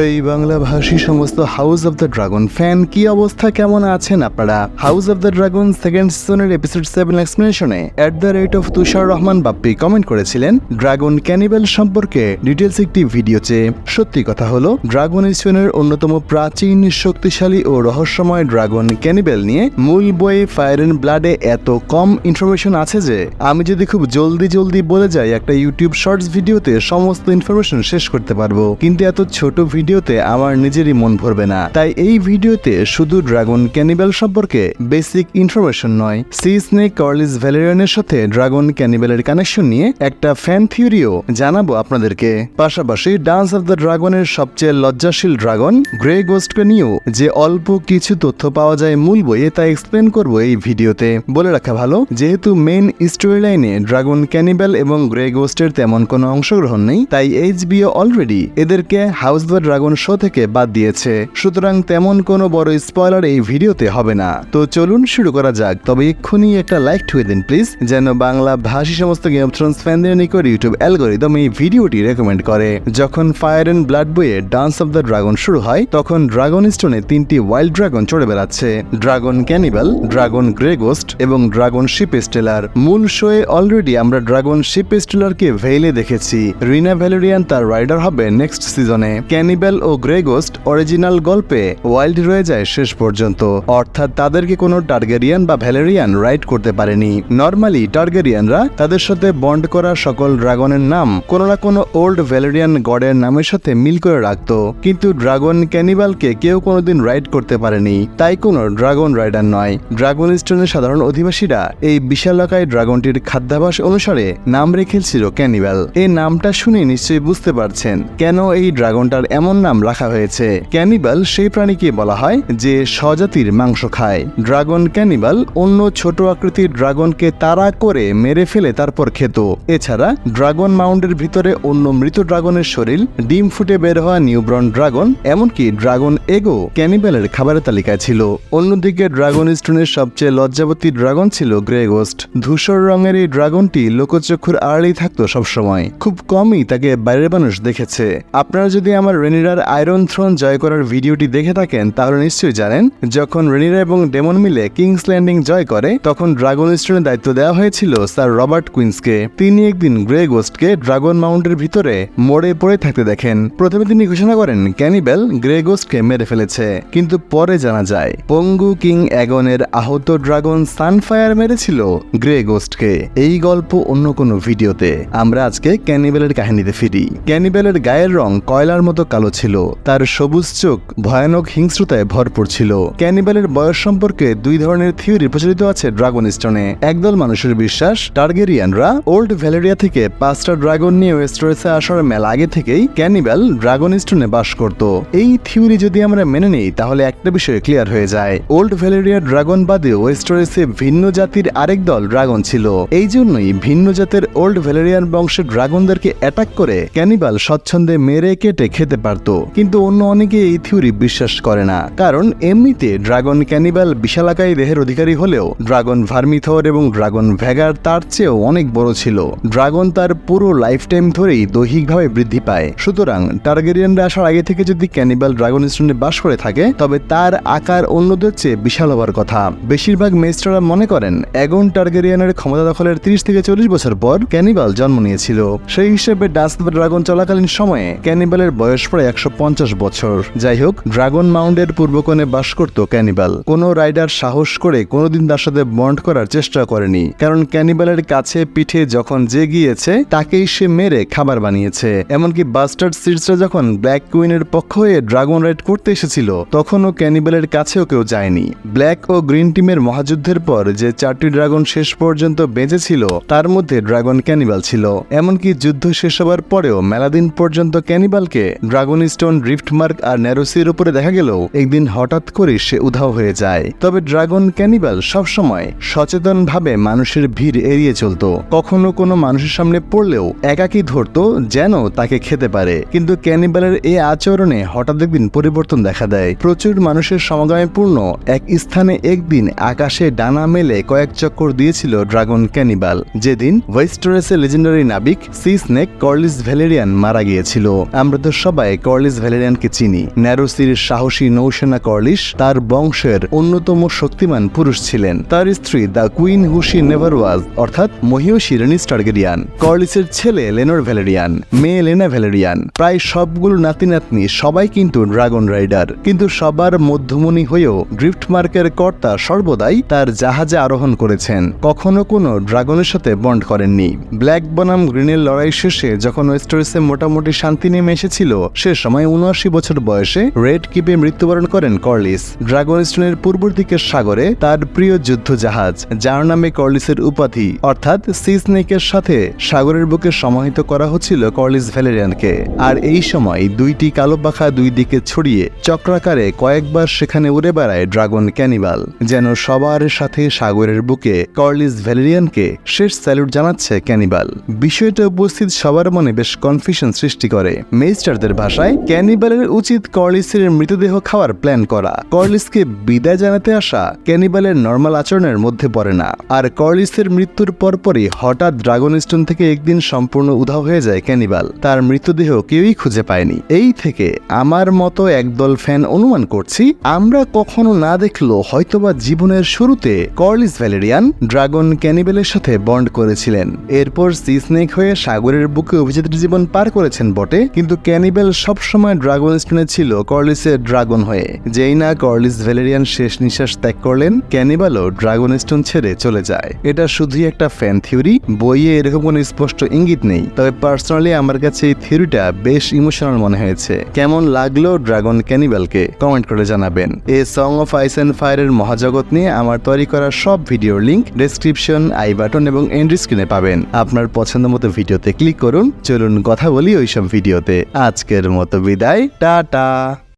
এই বাংলা ভাষী সমস্ত house of the dragon fan কি অবস্থা? কেমন আছেন আপনারা? House of the dragon second সিজনের episode seven এক্সপ্লেনেশনে at the rate of Tushar Rahman Bappi comment করেছিলেন ড্রাগন ক্যানিবেল সম্পর্কে ডিটেলস একটি ভিডিও চেয়ে সত্যি কথা হলো ড্রাগন ইস্যুনের অন্যতম প্রাচীন, শক্তিশালী ও রহস্যময় ড্রাগন ক্যানিবেল নিয়ে মূল বইয়ে ফায়ার অ্যান্ড ব্লাডে এত কম ইনফরমেশন আছে যে, আমি যদি খুব জলদি জলদি বলে যাই, একটা ইউটিউব শর্টস ভিডিওতে সমস্ত ইনফরমেশন শেষ করতে পারব। কিন্তু এত ছোট ভিডিওতে আমার নিজেরই মন ভরবে না। তাই এই ভিডিওতে শুধু ড্রাগন ক্যানিবেল সম্পর্কে বেসিক ইনফরমেশন নয়, সি স্নেক কর্লিস ভ্যালেরিয়ানের সাথে ড্রাগন ক্যানিবেলের কানেকশন নিয়ে একটা ফ্যান থিওরিও জানাব আপনাদেরকে। পাশাপাশি ডান্স অফ দ্য ড্রাগনের সবচেয়ে লজ্জাশীল ড্রাগন, গ্রে গোস্টকে নিয়েও যে অল্প কিছু তথ্য পাওয়া যায় মূল বইয়ে তা এক্সপ্লেন করব এই ভিডিওতে। বলে রাখা ভালো, যেহেতু মেন স্টোরি লাইনে ড্রাগন ক্যানিবেল এবং গ্রে গোস্টের তেমন কোনো অংশগ্রহণ নেই, তাই এইচ এইচবিও অলরেডি এদেরকে হাউস দ্য ড্রাগন শো থেকে বাদ দিয়েছে। সুতরাং তেমন কোনো বড় স্পয়লার এই ভিডিওতে হবে না। তো চলুন শুরু করা যাক। তবে এক্ষুনি একটা লাইক ঠুয়ে দিন, প্লিজ। যেন বাংলা ভাষী সমস্ত গেম অফ থ্রোনস ফ্যানদের নিকট ইউটিউব অ্যালগোরিদম এই ভিডিওটি রেকমেন্ড করে। যখন ফায়ার অ্যান্ড ব্লাড বইয়ে ডান্স অফ দ্য ড্রাগন শুরু হয়, তখন ড্রাগন স্টোনে তিনটি ওয়াইল্ড ড্রাগন চড়ে বেড়াচ্ছে। ড্রাগন ক্যানিবাল ড্রাগন গ্রেগোস্ট এবং ড্রাগন শিপ স্টেলার মূল শোয়ে অলরেডি আমরা ড্রাগন শিপ স্টেলারকে ভেইলে দেখেছি। রিনা ভ্যালেরিয়ান তার রাইডার হবে নেক্সট সিজনে ক্যানিবেল ও গ্রে গোস্ট অরিজিনাল গল্পে ওয়াইল্ড রয়ে যায় শেষ পর্যন্ত। অর্থাৎ তাদেরকে কোনো টার্গেরিয়ান বা ভ্যালেরিয়ান রাইড করতে পারেনি। নর্মালি টার্গেরিয়ানরা তাদের সাথে বন্ড করা সকল ড্রাগনের নাম কোনো না কোনো ওল্ড ভ্যালেরিয়ান গডের নামের সাথে মিল করে রাখত। কিন্তু ড্রাগন ক্যানিবালকে কেউ কোনোদিন রাইড করতে পারেনি। তাই কোনো ড্রাগন রাইডার নয়। ড্রাগন স্টোনের সাধারণ অধিবাসীরা এই বিশালকায় ড্রাগনটির খাদ্যাভাস অনুসারে নাম রেখেছিল ক্যানিবাল। এই নামটা শুনে নিশ্চয়ই বুঝতে পারছেন কেন এই ড্রাগনটার এমন নাম রাখা হয়েছে। ক্যানিবাল সেই প্রাণীকে বলা হয় যে স্বজাতির মাংস খায়। ড্রাগন ক্যানিবাল অন্য ছোট আকৃতির ড্রাগনকে তাড়া করে মেরে ফেলে তারপর খেত। এছাড়া ড্রাগন মাউন্ডের ভিতরে অন্য মৃত ড্রাগনের শরীর, ডিম ফুটে বের হওয়া নিউব্রন ড্রাগন, এমনকি ড্রাগন এগো ক্যানিবালের খাবারের তালিকায় ছিল। অন্যদিকে ড্রাগন স্টোনের সবচেয়ে লজ্জাবতী ড্রাগন ছিল গ্রে গোস্ট। ধূসর রঙের এই ড্রাগনটি লোকচক্ষুর আড়ালেই থাকতো সবসময়। খুব কমই তাকে বাইরের মানুষ দেখেছে। আপনারা যদি আমার রেনিরার আয়রন থ্রোন জয় করার ভিডিওটি দেখে থাকেন, তাহলে নিশ্চয়ই জানেন, যখন রেনিরা এবং ডেমন মিলে কিংস ল্যান্ডিং জয় করে, তখন ড্রাগন স্টোনের দায়িত্ব দেওয়া হয়েছিল স্যার রবার্ট কুইন্সকে। তিনি একদিন গ্রে গোস্টকে ড্রাগন মাউন্টের ভিতরে মরে পড়ে থাকতে দেখেন। প্রথমে তিনি ঘোষণা করেন, ক্যানিবেল গ্রে গোস্টকে মেরে ফেলেছে। কিন্তু পরে জানা যায়, পঙ্গু কিং অ্যাগনের আহত ড্রাগন সানফায়ার মেরেছিল গ্রে গোস্টকে। এই গল্প অন্য কোনো ভিডিওতে। আমরা আজকে ক্যানিবেলের কাহিনীতে ফিরি। ক্যানিবেলের গায়ের রং কয়লার মতো কালো ছিল। তার সবুজ চোখ ভয়ানক হিংস্রতায় ভরপুর ছিল। ক্যানিবেলের বয়স সম্পর্কে দুই ধরনের থিওরি প্রচলিত আছে ড্রাগন স্টোনে। একদল মানুষের বিশ্বাস, টার্গেরিয়ানরা ওল্ড ভ্যালেরিয়া থেকে পাঁচটা ড্রাগন নিয়ে ওয়েস্টারেসে আসার মেলা আগে থেকেই ক্যানিবেল ড্রাগন স্টোনে বাস করত। এই থিওরি যদি আমরা মেনে নিই, তাহলে একটা বিষয় ক্লিয়ার হয়ে যায়। ওল্ড ভ্যালেরিয়া ড্রাগন বাদে ওয়েস্টারেসে ভিন্ন জাতির আরেক দল ড্রাগন ছিল। এই জন্যই ভিন্ন জাতের ওল্ড ভ্যালেরিয়ান বংশের ড্রাগনদেরকে অ্যাটাক করে ক্যানিবাল স্বচ্ছন্দে মেরে, কেটে খেতে পারত। কিন্তু অন্য অনেকে এই থিওরি বিশ্বাস করে না। কারণ এমনিতে ড্রাগন ক্যানিবাল বিশালাকায় দেহের অধিকারী হলেও ড্রাগন ভার্মিথর এবং ড্রাগন ভ্যাগার তার চেয়েও অনেক বড় ছিল। ড্রাগন তার পুরো লাইফ টাইম ধরেই দৈহিকভাবে বৃদ্ধি পায়। সুতরাং টার্গেরিয়ানরা আসার আগে থেকে যদি ক্যানিবাল ড্রাগন স্টোনে বাস করে থাকে, তবে তার আকার অন্যদের চেয়ে বিশাল হবার কথা। বেশিরভাগ মেস্টাররা মনে করেন অ্যাগন টার্গেরিয়ানের ক্ষমতা দখলের ত্রিশ থেকে চল্লিশ বছর পর ক্যানিবাল জন্ম নিয়েছিল। সেই হিসেবে ডাস্ট ড্রাগন চলাকালীন সময়ে ক্যানিবালের বয়স একশো পঞ্চাশ বছর। যাই হোক, ড্রাগন মাউন্ডের পূর্বকোণে বাস করত ক্যানিবাল। কোনো রাইডার সাহস করে কোনোদিন তার সাথে বন্ড করার চেষ্টা করেনি। কারণ ক্যানিবালের কাছে পিঠে যখন যে গিয়েছে, তাকেই সে মেরে খাবার বানিয়েছে। এমনকি বাস্টার্ড সিডসরা যখন ব্ল্যাক কুইনের পক্ষ হয়ে ড্রাগন রাইড করতে এসেছিল, তখনও ক্যানিবালের কাছেও কেউ যায়নি। ব্ল্যাক ও গ্রিন টিমের মহাযুদ্ধের পর যে চারটি ড্রাগন শেষ পর্যন্ত বেঁচে ছিল তার মধ্যে ড্রাগন ক্যানিবাল ছিল। এমনকি যুদ্ধ শেষ হবার পরেও মেলাদিন পর্যন্ত ক্যানিবালকে ড্রাগন স্টোন ড্রিফটমার্ক আর ন্যারোসির উপরে দেখা গেলেও একদিন হঠাৎ করে সে উধাও হয়ে যায়। তবে ড্রাগন ক্যানিবাল সবসময় সচেতনভাবে মানুষের ভিড় এড়িয়ে চলতো। কখনো কোনো মানুষের সামনে পড়লেও একাকি ধরতো যেন তাকে খেতে পারে। কিন্তু ক্যানিবালের এই আচরণে হঠাৎ একদিন পরিবর্তন দেখা দেয়। প্রচুর মানুষের সমাগমে পূর্ণ এক স্থানে একদিন আকাশে ডানা মেলে কয়েক চক্কর দিয়েছিল ড্রাগন ক্যানিবাল। যেদিন ওয়েস্টারেসের লেজেন্ডারি নাবিক, সি স্নেক কর্লিস ভ্যালেরিয়ান মারা গিয়েছিল। আমরা তো সবাই কর্লিস ভ্যালেরিয়ানকে চিনি। ন্যারোসির সাহসী নৌসেনা কর্লিশ তার বংশের অন্যতম শক্তিমান পুরুষ ছিলেন। তার স্ত্রী the queen who never was, অর্থাৎ মহিষী রেনিস টার্গেরিয়ান কর্লিসের ছেলে লেনোর ভ্যালেরিয়ান, মেয়ে লেনা ভ্যালেরিয়ান। প্রায় সবগুলো নাতি নাতনি সবাই কিন্তু ড্রাগন রাইডার। কিন্তু সবার মধ্যমণি হয়েও ড্রিফট মার্কের কর্তা সর্বদাই তার জাহাজে আরোহণ করেছেন। কখনো কোনো ড্রাগনের সাথে বন্ড করেননি। ব্ল্যাক বনাম গ্রিনের লড়াই শেষে যখন ওয়েস্টার্সে মোটামুটি শান্তি নেমে এসেছিল, সে সময় উনআশি বছর বয়সে রেড কিপে মৃত্যুবরণ করেন কর্লিস। ড্রাগন স্টোনের পূর্ব দিকের সাগরে তার প্রিয় যুদ্ধ জাহাজ যার নামে কর্লিসের উপাধি, অর্থাৎ সি স্নেকের সাথে সাগরের বুকে সমাহিত করা হচ্ছিল কর্লিস ভ্যালেরিয়ানকে। আর এই সময় দুইটি কালো পাখা দুই দিকে ছড়িয়ে চক্রাকারে কয়েকবার সেখানে উড়ে বেড়ায় ড্রাগন ক্যানিবাল, যেন সবার সাথে সাগরের বুকে কর্লিস ভ্যালেরিয়ানকে শেষ স্যালুট জানাচ্ছে ক্যানিবাল। বিষয়টা উপস্থিত সবার মনে বেশ কনফিউশন সৃষ্টি করে। মেইস্টারদের ভাষায় ক্যানিবালের উচিত কর্লিসের মৃতদেহ খাওয়ার প্ল্যান করা। কর্লিসকে বিদায় জানাতে আসা ক্যানিবালের নর্মাল আচরণের মধ্যে পড়ে না। আর কর্লিসের মৃত্যুর পরপরই হঠাৎ ড্রাগন স্টোন থেকে একদিন সম্পূর্ণ উধাও হয়ে যায় ক্যানিবাল। তার মৃতদেহ কেউই খুঁজে পায়নি। এই থেকে আমার মতো একদল ফ্যান অনুমান করছি, আমরা কখনো না দেখল হয়তোবা জীবনের শুরুতে কর্লিস ভ্যালেরিয়ান ড্রাগন ক্যানিবেলের সাথে বন্ড করেছিলেন। এরপর সি স্নেক হয়ে সাগরের বুকে অভিজাতের জীবন পার করেছেন বটে, কিন্তু ক্যানিবেল সবসময় ড্রাগন স্টোনে ছিল কর্লিসের ড্রাগন হয়ে। যেই না কর্লিস ভ্যালেরিয়ান শেষ নিঃশ্বাস ত্যাগ করলেন, ক্যানিবালও ড্রাগন স্টোন ছেড়ে চলে যায়। এটা শুধুই একটা ফ্যান থিওরি বইয়ে এরকম কোনো স্পষ্ট ইঙ্গিত নেই। তবে পার্সোনালি আমার কাছে এই থিওরিটা বেশ ইমোশনাল মনে হয়েছে। কেমন লাগল ড্রাগন ক্যানিবালকে? কমেন্ট করে জানাবেন। A song of ice and ফায়ারের মহাজগৎ নিয়ে আমার তৈরি করা সব ভিডিওর লিংক ডেসক্রিপশন আই বাটন এবং এন্ড স্ক্রিনে পাবেন। আপনার পছন্দ মতো ভিডিওতে ক্লিক করুন। চলুন কথা বলি ওইসব ভিডিওতে আজকের মতো বিদায় টাটা।